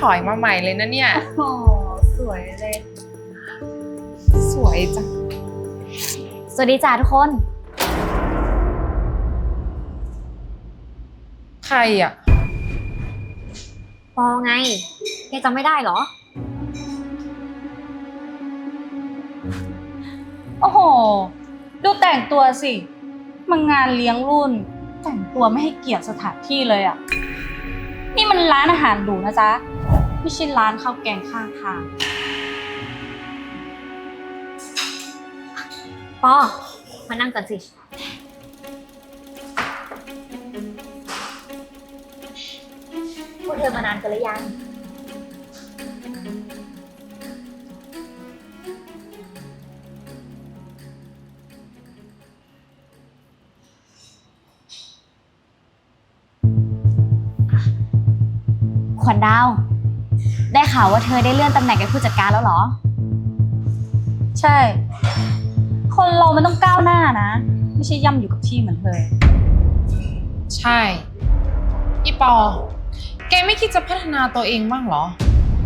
ถอยมาใหม่เลยนะเนี่ย โอ้สวยเลย สวยจัง สวัสดีจ้าทุกคน ใครอะ ปอไงแกจำไม่ได้เหรอ โอ้โห ดูแต่งตัวสิ มางานเลี้ยงรุ่น แต่งตัวไม่ให้เกียรติสถานที่เลยอะ่ะ นี่มันร้านอาหารหรูนะจ๊ะ ไม่ใช่ร้านข้าวแกงข้างทางปอมานั่งกันสิ พวกเธอมานานกันหรือยัง ขวัญดาว ได้ข่าวว่าเธอได้เลื่อนตำแหน่งเป็นผู้จัดการแล้วเหรอ ใช่ คนเรามันต้องก้าวหน้านะ ไม่ใช่ย่ำอยู่กับที่เหมือนเธอใช่ อีปอ แกไม่คิดจะพัฒนาตัวเองบ้างเหรอ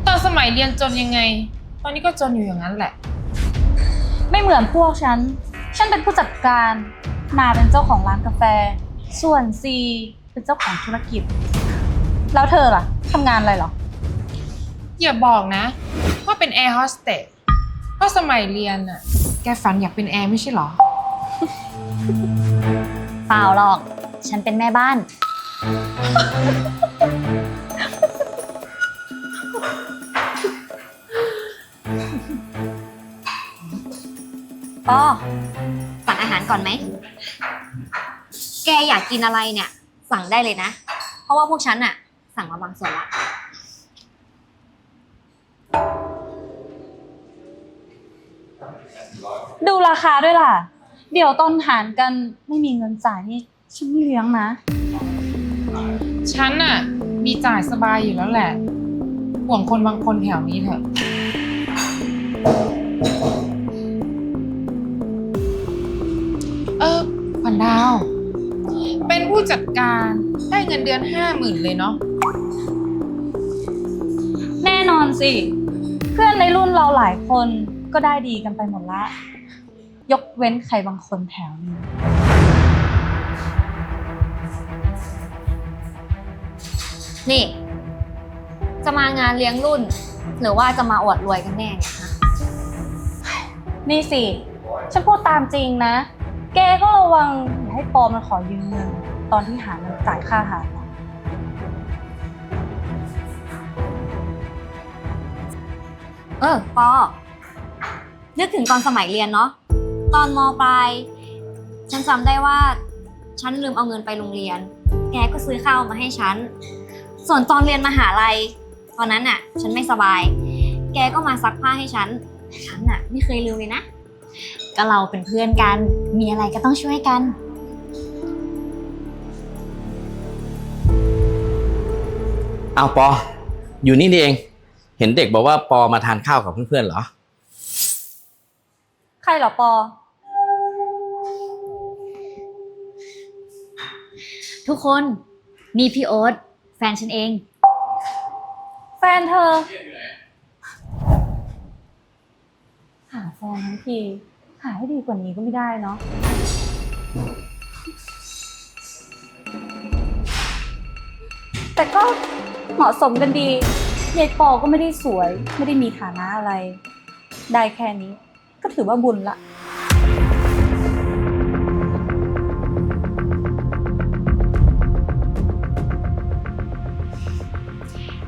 ตอนสมัยเรียนจนยังไง ตอนนี้ก็จนอยู่อย่างนั้นแหละ ไม่เหมือนพวกฉัน ฉันเป็นผู้จัดการ นาเป็นเจ้าของร้านกาแฟ ส่วนซีเป็นเจ้าของธุรกิจ แล้วเธอล่ะทำงานอะไรเหรอ อย่าบอกนะ ว่าเป็นแอร์โฮสเตสเพราะสมัยเรียนน่ะ แกฝันอยากเป็นแอร์ไม่ใช่เหรอ เปล่าหรอก ฉันเป็นแม่บ้าน ปอสั่งอาหารก่อนไหม แกอยากกินอะไรเนี่ย สั่งได้เลยนะ เพราะว่าพวกฉันอะ สั่งมาบางส่วนละดูราคาด้วยล่ะ เดี๋ยวตอนหารกันไม่มีเงินจ่ายนี่ฉันไม่เลี้ยงนะ ฉันน่ะ มีจ่ายสบายอยู่แล้วแหละ ห่วงคนบางคนแถวนี้เถอะ เออขวัญดาวเป็น ผู้จัดการได้เงินเดือนห้าหมื่นเลยเนาะ แน่นอนสิ เพื่อนในรุ่นเราหลายคนก็ได้ดีกันไปหมดละ ยกเว้นใครบางคนแถวนี้นี่ จะมางานเลี้ยงรุ่น หรือว่าจะมาอวดรวยกันแน่เนี่ยฮะนี่สิ ฉันพูดตามจริงนะ แกก็ระวังอย่าให้ปอมันขอยืมเงิน ตอนที่หาเงินจ่ายค่าอาหารนะเออปอนึกถึงตอนสมัยเรียนเนาะตอนมปลายฉันจำได้ว่า ฉันลืมเอาเงินไปโรงเรียน แกก็ซื้อข้าวมาให้ฉัน ส่วนตอนเรียนมหาลัย ตอนนั้นน่ะฉันไม่สบาย แกก็มาซักผ้าให้ฉัน ฉันน่ะไม่เคยลืมเลยนะ ก็เราเป็นเพื่อนกัน มีอะไรก็ต้องช่วยกัน เอาปอ อยู่นี่นี่เอง เห็นเด็กบอกว่าปอมาทานข้าวกับเพื่อนๆเหรอ ใครเหรอปอ ทุกคนนี่พี่โอ๊ตแฟนฉันเอง แฟนเธอ หาแฟนทั้งทีหาให้ดีกว่านี้ก็ไม่ได้เนาะ แต่ก็ เหมาะสมกันดียายปอก็ไม่ได้สวย ไม่ได้มีฐานะอะไร ได้แค่นี้ ก็ถือว่าบุญละ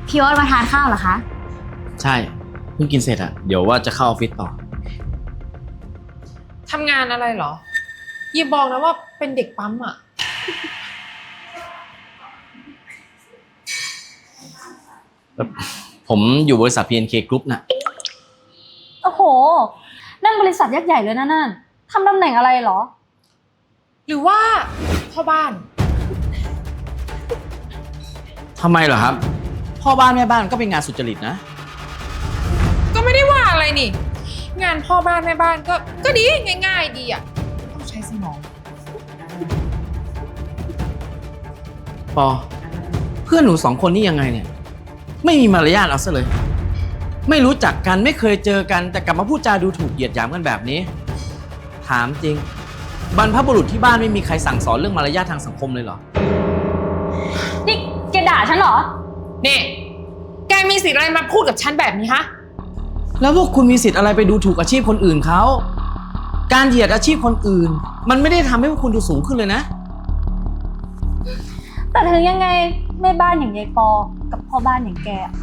พี่โอ๊ตมาทานข้าวเหรอคะ ใช่เพิ่งกินเสร็จอะเดี๋ยวว่าจะเข้าออฟฟิศต่อ ทำงานอะไรเหรออย่าบอกนะว่าเป็นเด็กปั๊มอะ ผมอยู่บริษัท PNK Group น่ะโอ้โห นั่นบริษัทยักษ์ใหญ่เลยนะนั่นทำตำแหน่งอะไรเหรอ หรือว่าพ่อบ้าน ทำไมเหรอครับ พ่อบ้านแม่บ้านก็เป็นงานสุจริตนะ ก็ไม่ได้ว่าอะไรนี่ งานพ่อบ้านแม่บ้านก็ก็ดีง่าย ๆ ดีอะไม่ต้องใช้สมอง ปอ เพื่อนหนูสองคนนี่ยังไงเนี่ย ไม่มีมารยาทเอาซะเลย ไม่รู้จักกันไม่เคยเจอกันแต่กลับมาพูดจาดูถูกเหยียดหยามกันแบบนี้ ถามจริง บรรพบุรุษที่บ้านไม่มีใครสั่งสอนเรื่องมารยาททางสังคมเลยเหรอ นี่แกด่าฉันเหรอ นี่ แกมีสิทธิ์อะไรมาพูดกับฉันแบบนี้ฮะ แล้วพวกคุณมีสิทธิ์อะไรไปดูถูกอาชีพคนอื่นเขาการเหยียดอาชีพคนอื่น มันไม่ได้ทำให้พวกคุณดูสูงขึ้นเลยนะ แต่ถึงยังไง แม่บ้านอย่างยายปอ กับพ่อบ้านอย่างแกอะ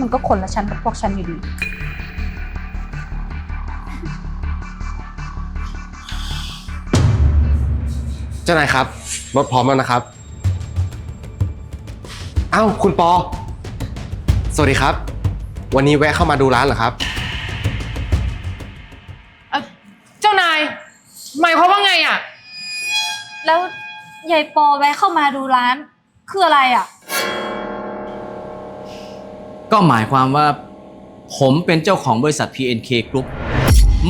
มันก็คนละชั้นกับพวกฉันอยู่ดี เจ้านายครับรถพร้อมแล้วนะครับเอ้าคุณปอ สวัสดีครับ วันนี้แวะเข้ามาดูร้านเหรอครับ เอ่อเจ้านาย หมายความว่าไงอะ แล้วยายปอแวะเข้ามาดูร้าน คืออะไรอะ ก็หมายความว่า ผมเป็นเจ้าของบริษัท PNK Group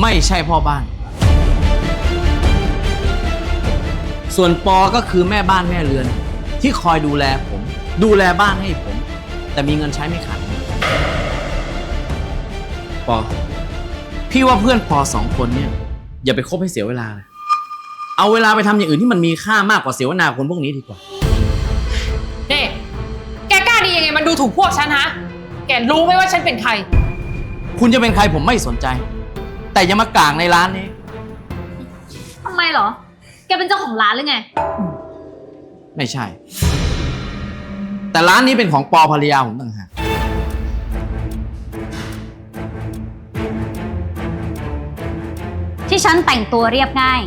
ไม่ใช่พ่อบ้าน ส่วนปอก็คือแม่บ้านแม่เรือน ที่คอยดูแลผม ดูแลบ้านให้ผม แต่มีเงินใช้ไม่ขาดมือปอ พี่ว่าเพื่อนปอสองคนเนี่ย อย่าไปคบให้เสียเวลาเลยเอาเวลาไปทำอย่างอื่นที่มันมีค่ามากกว่าเสียเวลาคนพวกนี้ดีกว่า มันดูถูกพวกฉันฮะ แกรู้ไหมว่าฉันเป็นใคร คุณจะเป็นใครผมไม่สนใจ แต่อย่ามากลางในร้านนี้ ทำไมเหรอ แกเป็นเจ้าของร้านหรือไง ไม่ใช่ แต่ร้านนี้เป็นของปอภรรยาผมต่างหากที่ฉันแต่งตัวเรียบง่าย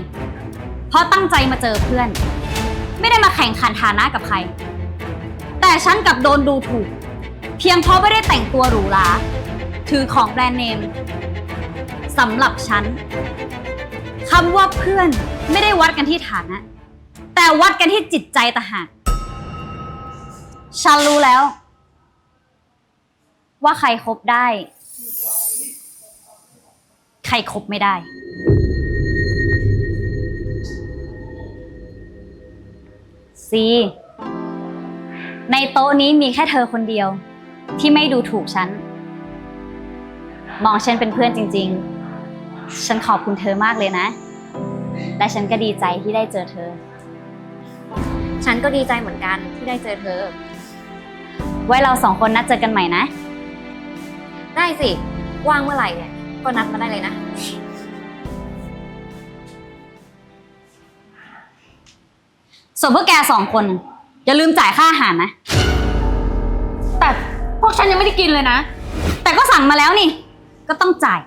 เพราะตั้งใจมาเจอเพื่อน ไม่ได้มาแข่งขันฐานะกับใคร แต่ฉันกลับโดนดูถูก เพียงเพราะไม่ได้แต่งตัวหรูหราถือของแบรนด์เนมสำหรับฉันคำว่าเพื่อนไม่ได้วัดกันที่ฐานะ แต่วัดกันที่จิตใจต่างหากฉันรู้แล้ว ว่าใครคบได้ ใครคบไม่ได้ ซี ในโต๊ะนี้มีแค่เธอคนเดียว ที่ไม่ดูถูกฉัน มองฉันเป็นเพื่อนจริง ๆ ฉันขอบคุณเธอมากเลยนะ และฉันก็ดีใจที่ได้เจอเธอ ฉันก็ดีใจเหมือนกันที่ได้เจอเธอ ไว้เราสองคนนัดเจอกันใหม่นะ ได้สิว่างเมื่อไหร่เนี่ยก็นัดมาได้เลยนะ ส่วนพวกแกสองคน อย่าลืมจ่ายค่าอาหารนะ แต่พวกฉันยังไม่ได้กินเลยนะ แต่ก็สั่งมาแล้วนี่ ก็ต้องจ่าย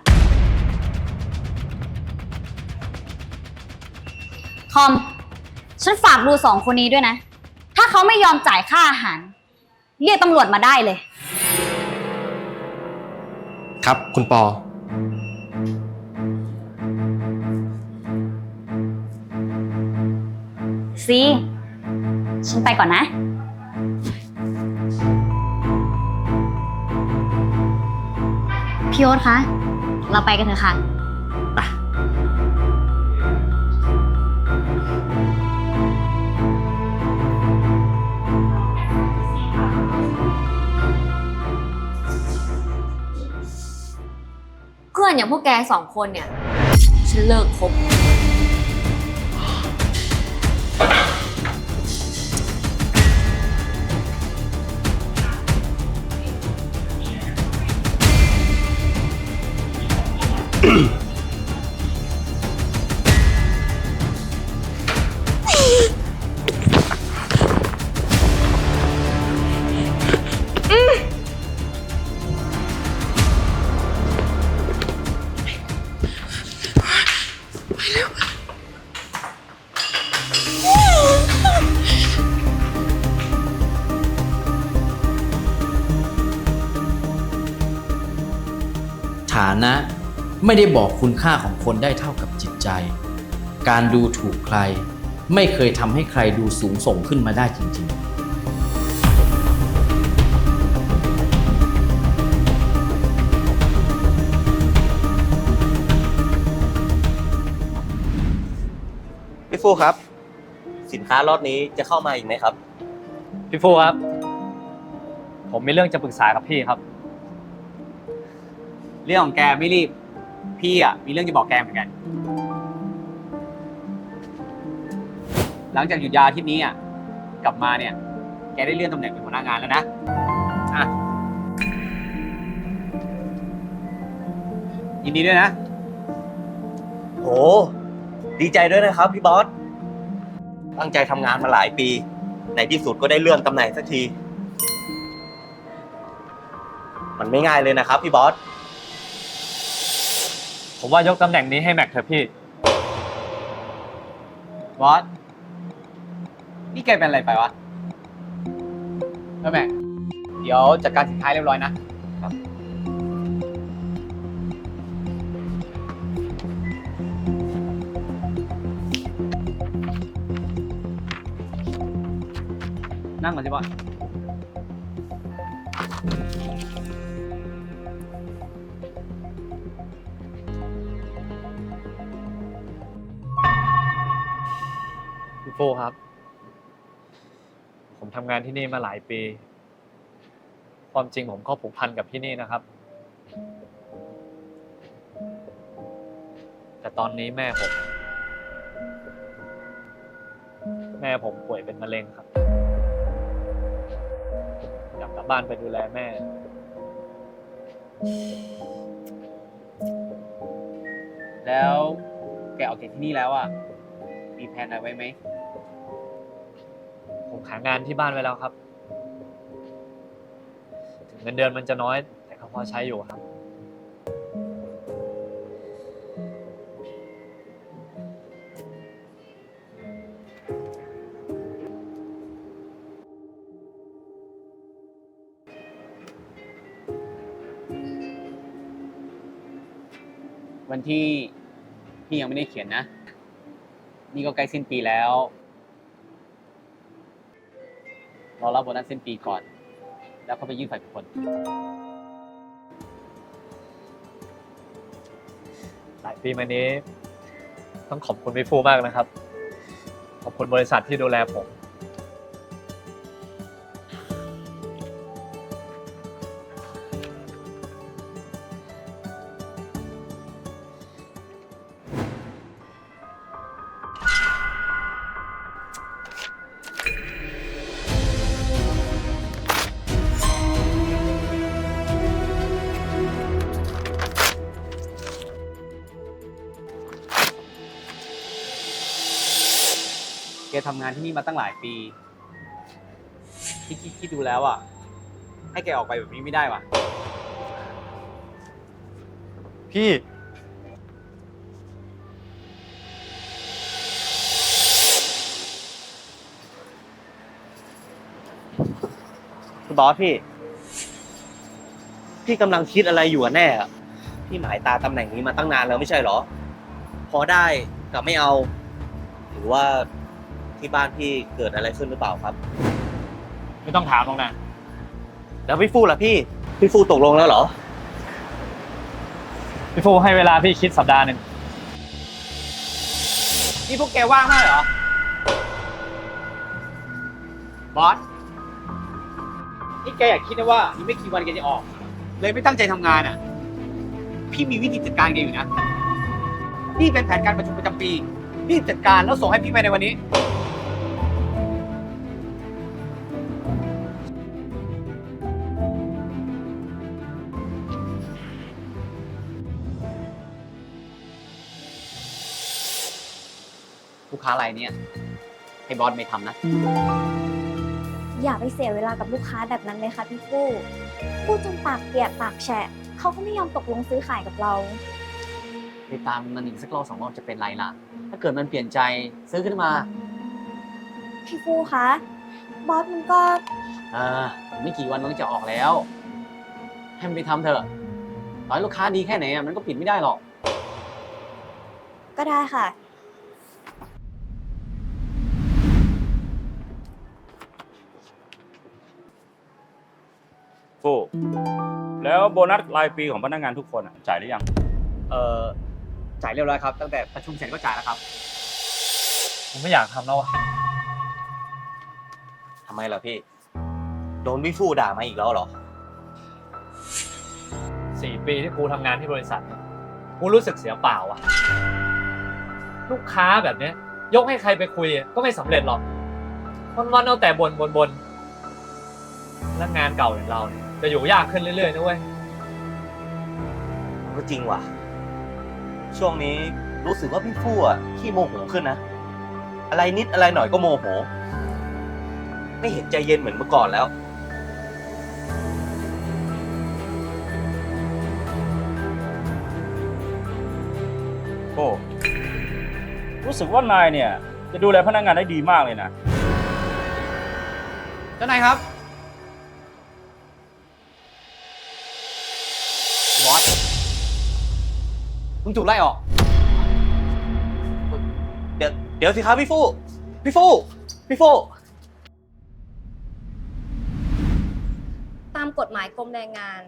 ทอม ฉันฝากดูสองคนนี้ด้วยนะ ถ้าเขาไม่ยอมจ่ายค่าอาหาร เรียกตำรวจมาได้เลย ครับ คุณปอ ซี ฉันไปก่อนนะ พี่โอ๊ตคะ เราไปกันเถอะค่ะ เพื่อนอย่างพวกแกสองคนเนี่ย ฉันเลิกคบ ไม่ได้บอกคุณค่าของคนได้เท่ากับจิตใจ การดูถูกใคร ไม่เคยทำให้ใครดูสูงส่งขึ้นมาได้จริง ๆพี่ฟูครับ สินค้ารอบนี้จะเข้ามาอีกไหมครับ พี่ฟูครับ ผมมีเรื่องจะปรึกษากับพี่ครับ เรื่องของแกไม่รีบ พี่อะมีเรื่องจะบอกแกเหมือนกัน หลังจากหยุดยาวที่นี้อะกลับมาเนี่ย แกได้เลื่อนตำแหน่งเป็นหัวหน้างานแล้วนะอะยินดีด้วยนะ โห ดีใจด้วยนะครับพี่บอส ตั้งใจทำงานมาหลายปี ในที่สุดก็ได้เลื่อนตำแหน่งสักที มันไม่ง่ายเลยนะครับพี่บอส ผมว่ายกตำแหน่งนี้ให้แม็กเถอะพี่ บอส นี่แกเป็นอะไรไปวะเออแม่เดี๋ยวจัดการสินค้าเรียบร้อยนะ นั่งก่อนสิบอส งานที่นี่มาหลายปี ความจริงผมก็ผูกพันกับที่นี่นะครับ แต่ตอนนี้แม่ผม แม่ผมป่วยเป็นมะเร็งครับอยากกลับบ้านไปดูแลแม่ แล้วแกออกจากที่นี่แล้วอะ มีแผนอะไรไว้ไหมผม หางานที่บ้านไว้แล้วครับ ถึงเงินเดือนมันจะน้อย แต่ก็พอใช้อยู่ครับ วันที่พี่ยังไม่ได้เขียนนะ นี่ก็ใกล้สิ้นปีแล้ว รอรับโบนัสสิ้นปีก่อน แล้วก็ไปยื่นฝ่ายบุคคลหลายปีมานี้ ต้องขอบคุณพี่ฟูมากนะครับ ขอบคุณบริษัทที่ดูแลผมำงานที่นี่มาตั้งหลายปีที่คิดคิดดูแล้วอะ ให้แกออกไปแบบนี้ไม่ได้ว่ะ พี่พี่บอสพี่ พี่กำลังคิดอะไรอยู่อะแน่อะพี่หมายตาตำแหน่งนี้มาตั้งนานแล้วไม่ใช่เหรอ พอได้กับไม่เอา หรือว่า ที่บ้านพี่เกิดอะไรขึ้นหรือเปล่าครับ ไม่ต้องถามหรอกนะ แล้วพี่ฟูล่ะพี่ พี่ฟูตกลงแล้วเหรอ พี่ฟูให้เวลาพี่คิดสัปดาห์หนึ่งนี่พวกแกว่างมากเหรอ บอส นี่แกอยากคิดนะว่าอีกไม่กี่วันแกจะออก เลยไม่ตั้งใจทำงานอะ พี่มีวิธีจัดการแกอยู่นะ นี่เป็นแผนการประชุมประจำปี รีบจัดการแล้วส่งให้พี่ไปในวันนี้ ค้ารายเนี้ยให้บอสไม่ทำนะ อย่าไปเสียเวลากับลูกค้าแบบนั้นเลยค่ะพี่ฟู่พูดจนปากเปียกปากแฉะเขาก็ไม่ยอมตกลงซื้อขายกับเรา ไปตามมันอีกสักรอบสองรอบจะเป็นไรล่ะ ถ้าเกิดมันเปลี่ยนใจซื้อขึ้นมาพี่ฟู่คะบอสมันก็อ่าไม่กี่วันมันก็จะออกแล้ว ให้มันไปทำเถอะต่อให้ลูกค้าดีแค่ไหนอะมันก็ปิดไม่ได้หรอก ก็ได้ค่ะ ฟูแล้วโบนัสรายปีของพนักงานทุกคนอะจ่ายหรือยัง เออจ่ายเรียบร้อยครับ ตั้งแต่ประชุมเสร็จก็จ่ายแล้วครับ ผมไม่อยากทำแล้วอะทำไมล่ะพี่ โดนพี่ฟู่ด่ามาอีกแล้วเหรอ สี่ปีที่กูทำงานที่บริษัทเนี่ยกูรู้สึกเสียเปล่าอะลูกค้าแบบเนี้ย ยกให้ใครไปคุยก็ไม่สำเร็จหรอกวันๆเอาแต่บนบนบนแล้วงานเก่าอย่างเราเนี่ย จะอยู่ยากขึ้นเรื่อยๆนะเว้ย ก็จริงว่ะ ช่วงนี้รู้สึกว่าพี่ฟู่อะขี้โมโหขึ้นนะ อะไรนิดอะไรหน่อยก็โมโห ไม่เห็นใจเย็นเหมือนเมื่อก่อนแล้วโอ้รู้สึกว่านายเนี่ย จะดูแลพนักงานได้ดีมากเลยนะ เจ้านายครับบ มึงถูกไล่ออก เดี๋ยวเดี๋ยวสิครับพี่ฟู่พี่ฟู่พี่ฟู่ตามกฎหมายกรมแรงงาน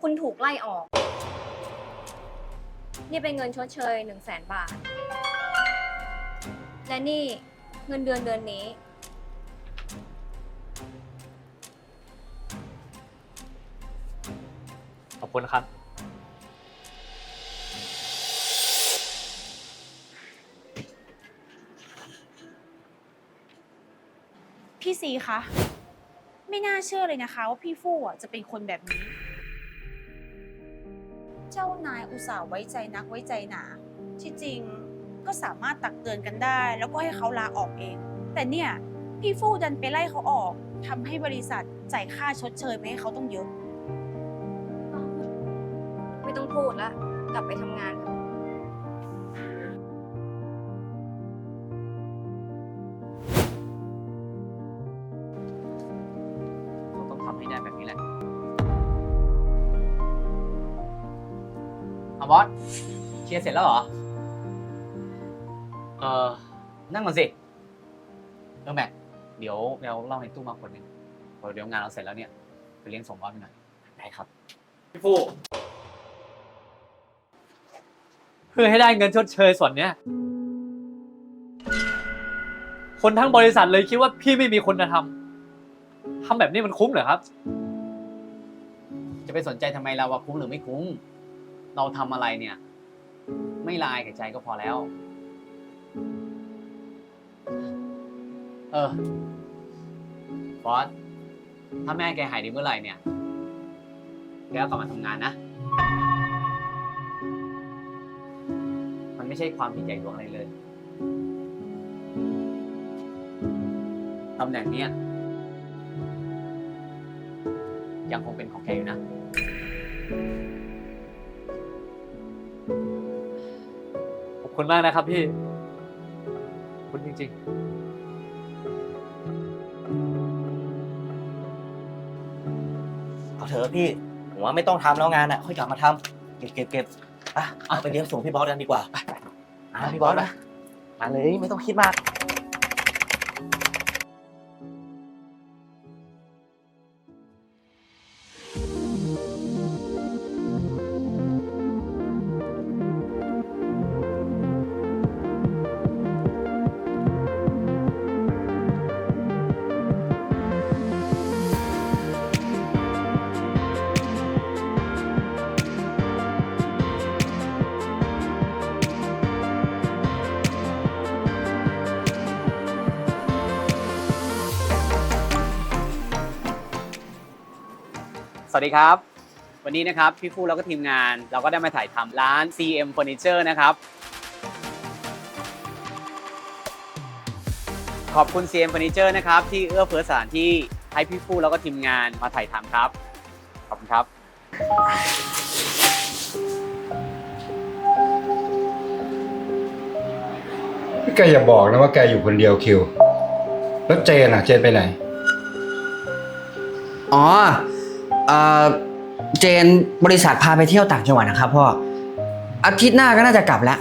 คุณถูกไล่ออก นี่เป็นเงินชดเชย1 0 0 0 0แสนบาท และนี่เงินเดือนเดือนนี้ ขอบคุณครับ พี่ซีคะ ไม่น่าเชื่อเลยนะคะว่าพี่ฟู่อะจะเป็นคนแบบนี้ เจ้านายอุตส่าห์ไว้ใจนักไว้ใจหนา ที่จริงก็สามารถตักเตือนกันได้ แล้วก็ให้เขาลาออกเอง แต่เนี่ยพี่ฟู่ดันไปไล่เขาออกทำให้บริษัทจ่ายค่าชดเชยไปให้เขาต้องเยอะ ไม่ต้องพูดล้วกลับไปทำงานเถ ลียร์เสร็จแล้วเหรอ เออนั่งก่อนสิเรื่องแม็ก เดี๋ยวเราเล่าในตู้มาคนหนึ่งพอเดี๋ยวงานเราเสร็จแล้วเนี่ยไปเลี้ยงส่งบอสไปหน่อยได้ครับ พี่ฟูเพื่อให้ได้เงินชดเชยส่วนเนี้ย คนทั้งบริษัทเลยคิดว่าพี่ไม่มีคุณธรรมทำแบบนี้มันคุ้มเหรอครับ จะไปสนใจทำไมเราว่าคุ้มหรือไม่คุ้ม เราทำอะไรเนี่ย ไม่ลายกับใจก็พอแล้ว เออบอสถ้าแม่แกหายดีเมื่อไหร่เนี่ย แกก็กลับมาทำงานนะ มันไม่ใช่ความผิดใหญ่หลวงอะไรเลย ตำแหน่งเนี้ยยังคงเป็นของแกอยู่นะ คุณมากนะครับพี่ขอบคุณจริงๆเอาเถอะพี่ผมว่าไม่ต้องทำแล้วงานอะ ค่อยกลับมาทำเก็บเก็บเก็บอะเอาไปเลี้ยงส่งพี่บอสกันดีกว่าไปอะพี่บอสนะมาเลยไม่ต้องคิดมาก สวัสดีครับ วันนี้นะครับพี่ฟู่แล้วก็ทีมงานเราก็ได้มาถ่ายทำร้าน CM Furniture นะครับ ขอบคุณ CM Furniture นะครับที่เอื้อเฟื้อสถานที่ให้พี่ฟู่แล้วก็ทีมงานมาถ่ายทำครับ ขอบคุณครับแกอย่าบอกนะว่าแกอยู่คนเดียวคิว แล้วเจนอะ เจนไปไหน อ๋อ เอ่อเจนบริษัทพาไปเที่ยวต่างจังหวัดนะครับพ่ออาทิตย์หน้าก็น่าจะกลับแล้ว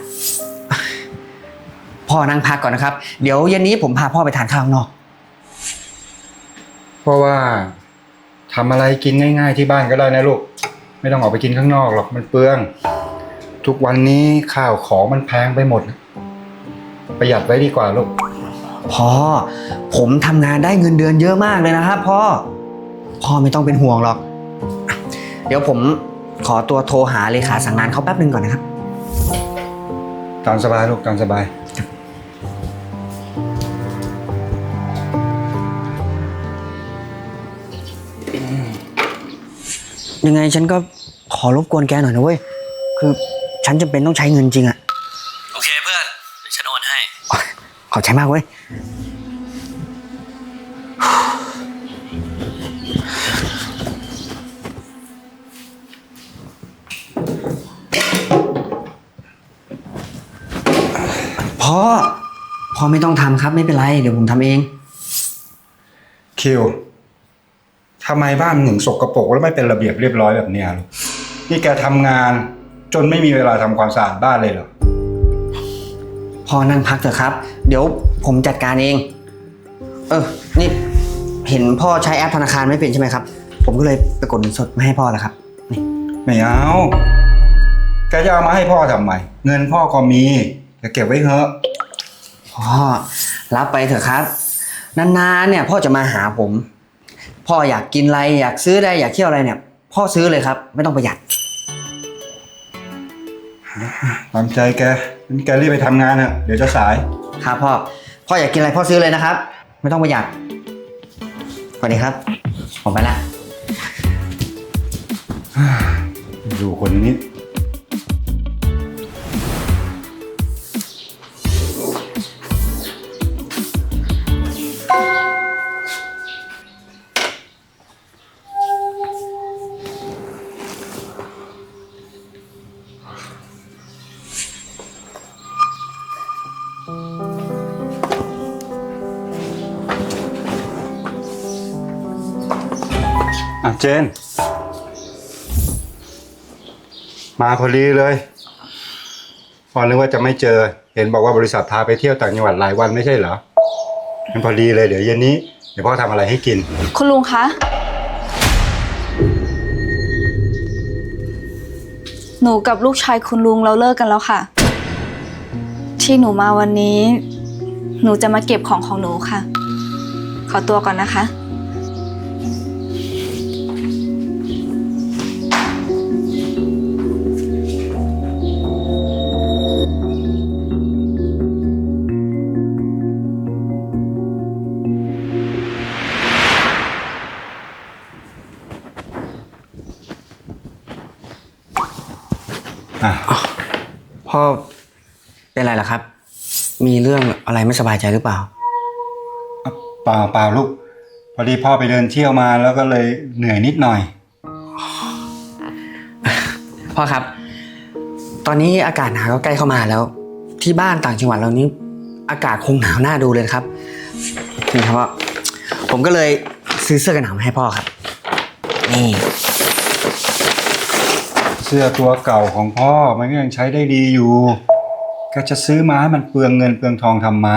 พ่อนั่งพักก่อนนะครับ เดี๋ยวเย็นนี้ผมพาพ่อไปทานข้าวข้างนอก เพราะว่าทำอะไรกินง่าย ๆ ที่บ้านก็ได้นะลูก ไม่ต้องออกไปกินข้างนอกหรอกมันเปลือง ทุกวันนี้ข้าวของมันแพงไปหมด ประหยัดไว้ดีกว่าลูก พ่อ ผมทำงานได้เงินเดือนเยอะมากเลยนะครับพ่อ พ่อไม่ต้องเป็นห่วงหรอกเดี๋ยวผมขอตัวโทรหาเลขาสั่งงานเขาแป๊บนึงก่อนนะครับ ตามสบายลูกตามสบาย ยังไงฉันก็ขอรบกวนแกหน่อยนะเว้ย คือฉันจำเป็นต้องใช้เงินจริงอะโอเคเพื่อน เดี๋ยวฉันโอนให้ ขอบใจมากเว้ย พ่อ พ่อไม่ต้องทำครับไม่เป็นไร เดี๋ยวผมทำเอง คิวทำไมบ้านหนึ่งสกปรกแล้วไม่เป็นระเบียบเรียบร้อยแบบเนี้ยลูกนี่แกทำงานจนไม่มีเวลาทำความสะอาดบ้านเลยเหรอ พ่อนั่งพักเถอะครับ เดี๋ยวผมจัดการเอง เออ นี่ เห็นพ่อใช้แอปธนาคารไม่เป็นใช่ไหมครับ ผมก็เลยไปกดเงินสดมาให้พ่อแล้วครับ ไม่เอา แกจะเอามาให้พ่อทำไม เงินพ่อก็มี แต่เก็บไว้เถอะพ่อรับไปเถอะครับ นานๆเนี่ย พ่อจะมาหาผม พ่ออยากกินอะไรอยากซื้ออะไรอยากเที่ยวอะไรเนี่ย พ่อซื้อเลยครับ ไม่ต้องประหยัด ตามใจแกงั้นแกรีบไปทำงานเถอะเดี๋ยวจะสาย ครับพ่อ พ่ออยากกินอะไรพ่อซื้อเลยนะครับ ไม่ต้องประหยัดสวัสดีครับ ผมไปละ ดูคนนี้ เจน มาพอดีเลยพอนึกว่าจะไม่เจอ เห็นบอกว่าบริษัทพาไปเที่ยวต่างจังหวัดหลายวันไม่ใช่เหรองั้นพอดีเลยเดี๋ยวเย็นนี้ เดี๋ยวพ่อทำอะไรให้กิน คุณลุงคะ หนูกับลูกชายคุณลุงเราเลิกกันแล้วค่ะ ที่หนูมาวันนี้ หนูจะมาเก็บของของหนูค่ะ ขอตัวก่อนนะคะ องอะไรไม่สบายใจหรือเปล่า เปล่าเปล่าลูก พอดีพ่อไปเดินเที่ยวมาแล้วก็เลยเหนื่อยนิดหน่อย พ่อครับ ตอนนี้อากาศหนาวก็ใกล้เข้ามาแล้ว ที่บ้านต่างจังหวัดเรานี้ อากาศคงหนาวน่าดูเลยนะครับนี่ครับพ่อผมก็เลยซื้อเสื้อกันหนาวมาให้พ่อครับ นี่ เสื้อตัวเก่าของพ่อมันก็ยังใช้ได้ดีอยู่ ก็จะซื้อมาให้มันเปลืองเงินเปลืองทองทำไม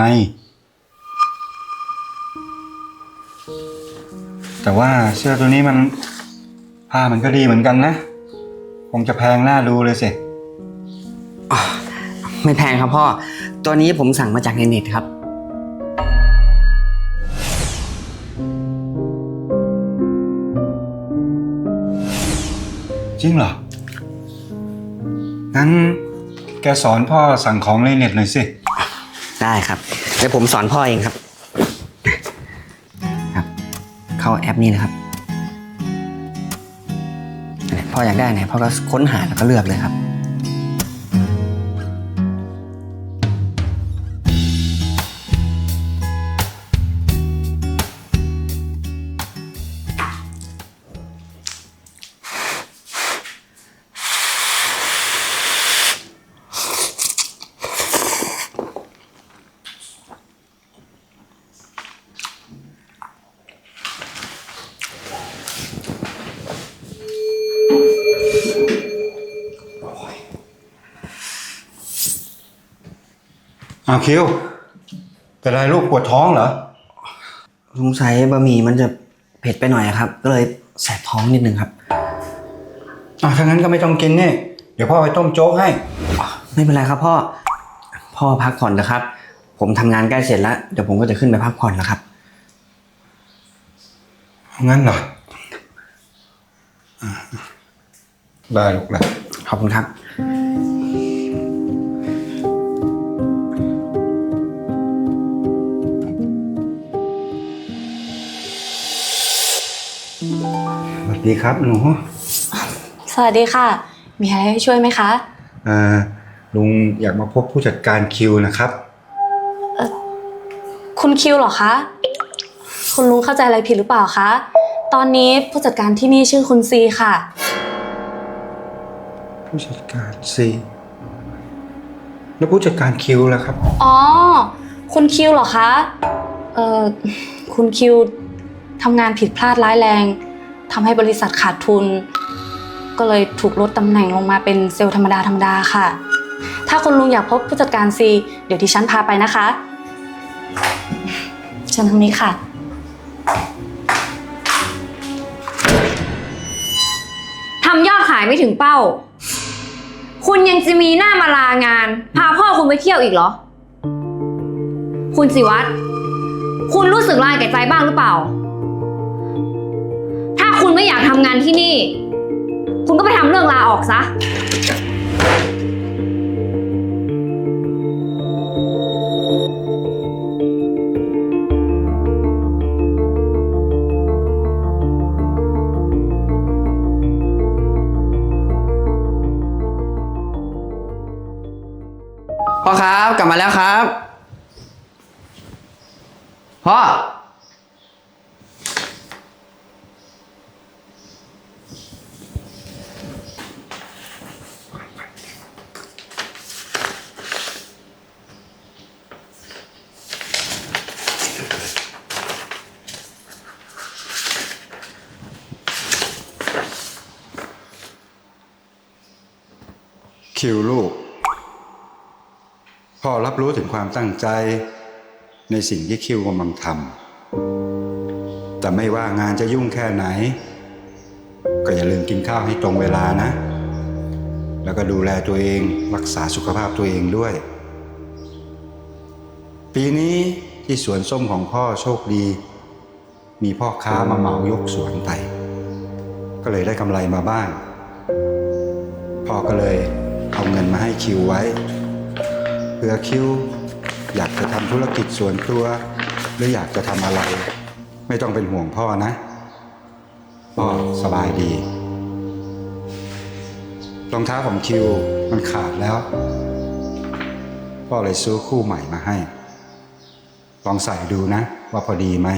แต่ว่าเสื้อตัวนี้มันผ้ามันก็ดีเหมือนกันนะ คงจะแพงน่าดูเลยสิไม่แพงครับพ่อ ตัวนี้ผมสั่งมาจากในเน็ตครับ จริงเหรอ งั้น แกสอนพ่อสั่งของในเน็ตหน่อยสิ ได้ครับเดี๋ยวผมสอนพ่อเองครับ ครับ เข้าแอปนี้นะครับนั่นแหละพ่ออยากได้ไหนพ่อก็ค้นหาแล้วก็เลือกเลยครับ อ้าวคิวเป็นไรลูกปวดท้องเหรอ สงสัยบะหมี่มันจะเผ็ดไปหน่อยอะครับ ก็เลยแสบท้องนิดนึงครับอะถ้างั้นก็ไม่ต้องกินนี่ เดี๋ยวพ่อไปต้มโจ๊กให้ ไม่เป็นไรครับพ่อ พ่อพักผ่อนนะครับ ผมทำงานใกล้เสร็จแล้วเดี๋ยวผมก็จะขึ้นไปพักผ่อนแล้วครับ งั้นเหรอได้ลูกแล้วขอบคุณครับ ดีครับหนูสวัสดีค่ะ มีอะไรให้ช่วยไหมคะเอ่อลุงอยากมาพบผู้จัดการคิวนะครับ คุณคิวเหรอคะ คุณลุงเข้าใจอะไรผิดหรือเปล่าคะ ตอนนี้ผู้จัดการที่นี่ชื่อคุณซีค่ะ ผู้จัดการซีแล้วผู้จัดการคิวล่ะครับ อ๋อ คุณคิวเหรอคะ เอ่อ คุณคิวทำงานผิดพลาดร้ายแรง ทำให้บริษัทขาดทุน ก็เลยถูกลดตำแหน่งลงมาเป็นเซลล์ธรรมดาธรรมดาค่ะ ถ้าคุณลุงอยากพบผู้จัดการซีเดี๋ยวดิฉันพาไปนะคะเชิญทางนี้ค่ะ ทำยอดขายไม่ถึงเป้า คุณยังจะมีหน้ามาลางาน พาพ่อคุณไปเที่ยวอีกเหรอ คุณสิวัตรคุณรู้สึกลายแก่ใจบ้างหรือเปล่าถ้า คุณไม่อยากทำงานที่นี่ คุณก็ไปทำเรื่องลาออกซะ พ่อครับ กลับมาแล้วครับ พ่อ คิวลูก พ่อรับรู้ถึงความตั้งใจในสิ่งที่คิวกำลังทำแต่ไม่ว่างานจะยุ่งแค่ไหน ก็อย่าลืมกินข้าวให้ตรงเวลานะ แล้วก็ดูแลตัวเองรักษาสุขภาพตัวเองด้วย ปีนี้ที่สวนส้มของพ่อโชคดี มีพ่อค้ามาเหมายกสวนไป ก็เลยได้กำไรมาบ้าง พ่อก็เลยเอาเงินมาให้คิวไว้เผื่อคิวอยากจะทำธุรกิจส่วนตัว หรืออยากจะทำอะไร ไม่ต้องเป็นห่วงพ่อนะ พ่อสบายดีรองเท้าของคิวมันขาดแล้ว พ่อเลยซื้อคู่ใหม่มาให้ ลองใส่ดูนะว่าพอดีไหม